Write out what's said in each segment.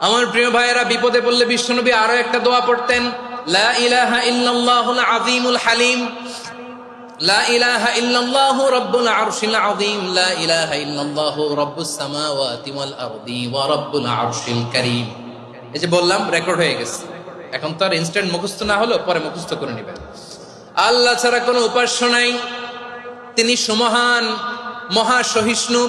আমার প্রিয় ভাইয়েরা, বিপদে পড়লে বিশ্বনবী আরও একটা দোয়া পড়তেন, লা ইলাহা হালিম, লা ইলাহা লা ইলাহা আরশিল এই যে বললাম রেকর্ড হয়ে গেছে। এখন ইনস্ট্যান্ট না পরে করে নেবেন। আল্লাহ ছাড়া কোনো উপাস্য নাই। তিনি সমহান, মহা সহিষ্ণু।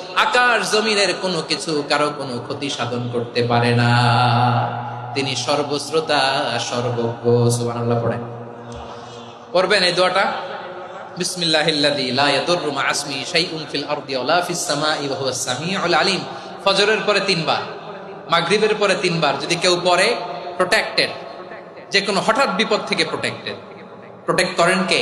আকাশ জমিনের কোনো কিছু কারও কোনো ক্ষতি সাধন করতে পারে না। তিনি সর্বশ্রোতা, সর্বজ্ঞ, সুবহানাল্লাহ পড়েন। পড়বেন এই দোয়াটা? বিসমিল্লাহিল্লাযী লা ইয়াদুররু মা আসমি শাইউন ফিল আরদি ওয়ালা ফিস সামাই ওয়া হুয়াস সামিউল আলিম। ফজরের পরে তিনবার, মাগরিবের পরে তিনবার যদি কেউ পড়ে প্রোটেক্টেড যে কোনো হঠাৎ বিপদ থেকে প্রোটেক্টেড প্রোটেক্ট করেন কে?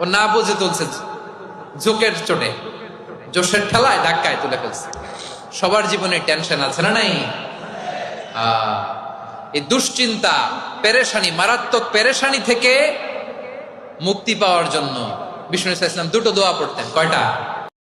ও না বুঝে তুলছে ঝোঁকের চোটে। জোশের ঠেলায় ধাক্কায় তুলে ফেলছে। সবার জীবনে টেনশন আছে না নাই? এই দুশ্চিন্তা, পেরেশানি, মারাত্মক পেরেশানি থেকে মুক্তি পাওয়ার জন্য বিষ্ণু ইসলাম দুটো দোয়া পড়তেন। কয়টা?